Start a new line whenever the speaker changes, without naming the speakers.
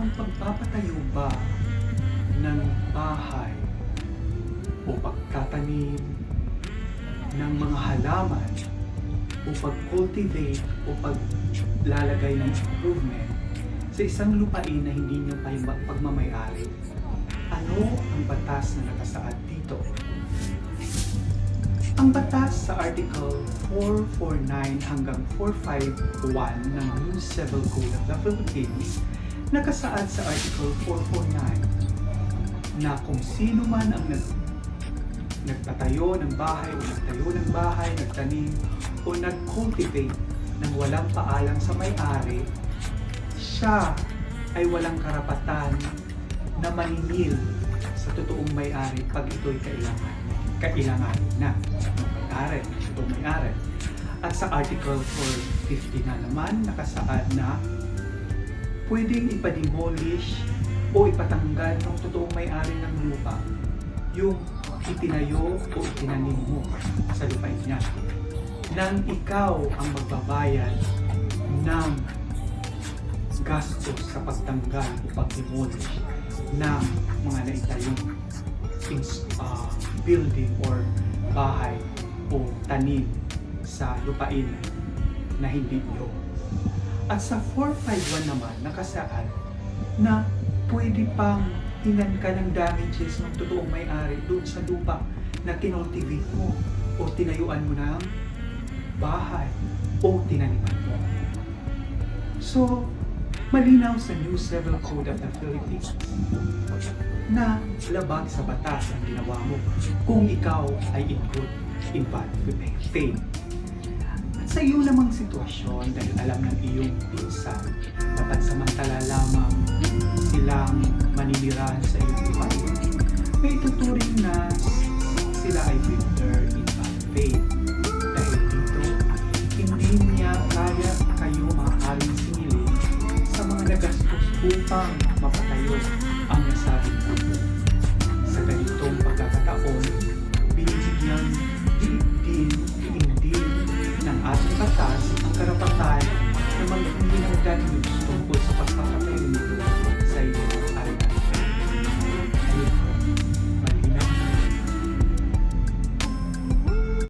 ang pagpapatayo ba ng bahay o pagtatanim ng mga halaman o pag-cultivate o paglalagay ng improvement sa isang lupain na hindi nyo pa pagmamayari, ano ang batas na nakasaad dito? Ang batas sa Article 449 hanggang 451 ng New Civil Code of the Philippines nakasaad sa Article 449 na kung sino man ang nag, nagpatayo ng bahay o nagtayo ng bahay, nagtanim o nag-cultivate ng walang paalam sa may-ari, siya ay walang karapatan na maningil sa totoong may-ari pag ito'y kailangan kailangan na ng may-ari, totoong may-ari. At sa Article 450 na naman, nakasaad na pwedeng ipademolish o ipatanggal ng totoong may-ari ng lupa yung itinayo o itinanim mo sa lupain niya nang ikaw ang magbabayad ng gastos sa pagtanggal o pag-demolish ng mga naitayong ins- ah, building or bahay o tanim sa lupain na hindi iyo. At sa 451 naman, nakasaad na pwede pang hingan ka ng damages ng totoong may-ari doon sa lupa na kinultivate mo o tinayuan mo ng bahay o tinaniman mo. So, malinaw sa New Civil Code of the Philippines na labag sa batas ang ginawa mo kung ikaw ay in good, in bad faith. Sa iyo namang sitwasyon dahil alam ng iyong pinsan na pansamantala lamang silang maninirahan sa iyong lupain, may tuturing na sila ay builder in bad faith. Dahil dito, hindi niya kaya kayo maaaring singilin sa mga nagastos upang mapatayo ang nasabing grupo.